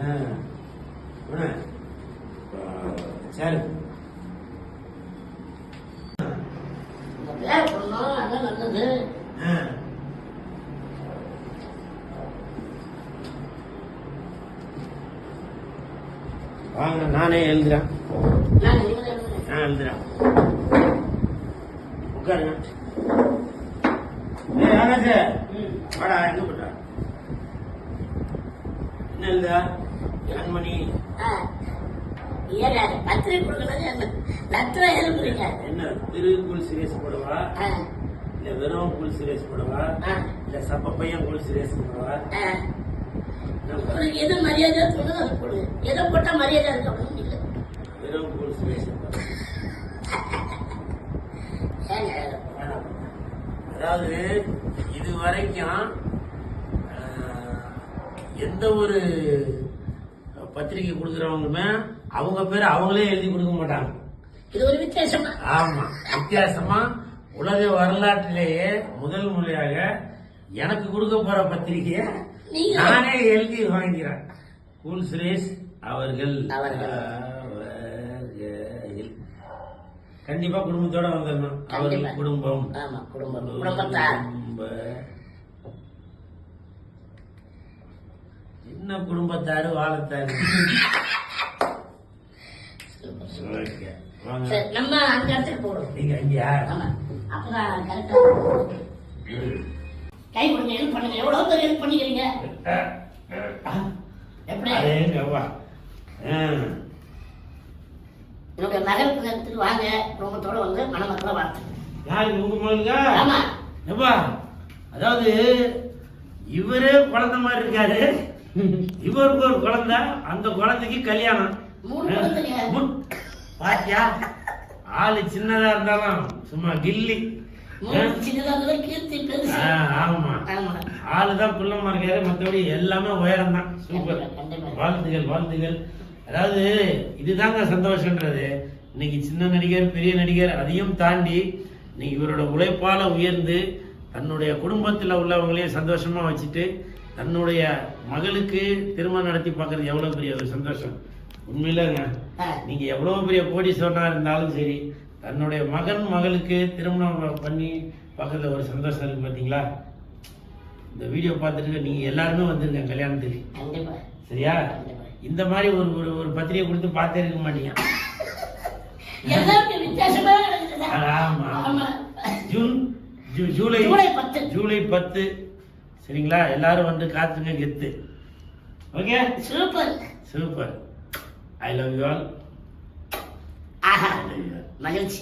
ஆ. என்ன? ஆ, சரி நல்லது. வாங்க நானே எழுதுறேன். நான் எழுதுறேன். உட்காருங்க. ம். வாடா எங்க போட்டா என்ன எழுதா ஆ. ஏங்க, பத்திரிகை கொடுக்கறது? லட்சம் எழுதுறீங்க. என்ன திரு குல் சிரேஸ் போடவா இல்ல வெறும் குல் சிரேஸ் போடவா இல்ல சப்ப பையன் குல் சிரேஸ் போடவா எது மரியாதை தோணுதோ அதை போடுங்க. எதை போட்டா மரியாதை இருக்க ஒண்ணும் இல்லை. வெறும் குல் வேணாம். அதாவது இது வரைக்கும் எந்த ஒரு பத்திரிகை கொடுக்குறவங்களுமே அவங்க பேர் அவங்களே எழுதி கொடுக்க மாட்டாங்க. இது ஒரு வித்தியாசமா? ஆமா. வித்தியாசமா? உலக வரலாற்றிலேயே முதல் முறையாக எனக்கு கொடுக்க போற பத்திரிகையை நானே எழுதி வாங்கிறேன் கூல் சுரேஷ் அவர்கள். கண்டிப்பா குடும்பத்தோட வந்துடணும். அவர்கள். குடும்பம். குடும்பம். குடும்பத்தார். குடும்ப என்ன குடும்பத்தாரு வாழத்தாரு. நம்ம அந்த இடத்துக்கு போடுவோம் நீங்க இங்கயா ஆமா. அப்பதான் கரெக்டா கை கொடுங்க ஹெல்ப் பண்ணுங்க. எவ்வளவு பேர் ஹெல்ப் பண்ணிக்கிறீங்க? எப்படி. என்னுடைய மகளுக்கு எடுத்துட்டு வாங்க. குடும்பத்தோட வந்து மணமக்களை வாழ்த்து யாருக்கு உங்க மகளுக்கா? ஆமா. எப்பா அதாவது இவரே குழந்தை மாதிரி இருக்காரு. இவருக்கு ஒரு குழந்தை அந்த குழந்தைக்கு கல்யாணம். பாத்தியா? ஆளு சின்னதா இருந்தாலும் சும்மா கில்லி. ஆமா. ஆளுதான் குள்ளமா இருக்காரு மற்றபடி எல்லாமே உயரம் தான் சூப்பர். வாழ்த்துகள் வாழ்த்துகள். அதாவது இதுதாங்க சந்தோஷன்றது இன்னைக்கு சின்ன நடிகர் பெரிய நடிகர் அதையும் தாண்டி இன்னைக்கு இவரோட உழைப்பால உயர்ந்து தன்னுடைய குடும்பத்துல உள்ளவங்களையும் சந்தோஷமா வச்சுட்டு தன்னுடைய மகளுக்கு திருமணம் நடத்தி பார்க்கறது எவ்வளவு பெரிய ஒரு சந்தோஷம். உண்மையிலங்க ஆ, நீங்க எவ்வளவு பெரிய கோடீஸ்வரனா இருந்தாலும் சரி தன்னுடைய மகன் மகளுக்கு திருமணம் பண்ணி பார்க்கறதுல ஒரு சந்தோஷம் இருக்கு பாத்தீங்களா? இந்த வீடியோ பார்த்துட்டு நீங்க எல்லாருமே வந்துருங்க கல்யாணத்துக்கு. சரியா. இந்த மாதிரி ஒரு ஒரு ஒரு பத்திரிகை கொடுத்து பார்த்தே இருக்க மாட்டீங்க. எல்லாருமே வித்தியாசமா நடக்குது ஆமா ஆமா. ஜூன் ஜூலை ஜூலை பத்து. சரிங்களா? எல்லாரும் வந்து காத்துங்க கெத்து. Okay super super I love you all மகிழ்ச்சி.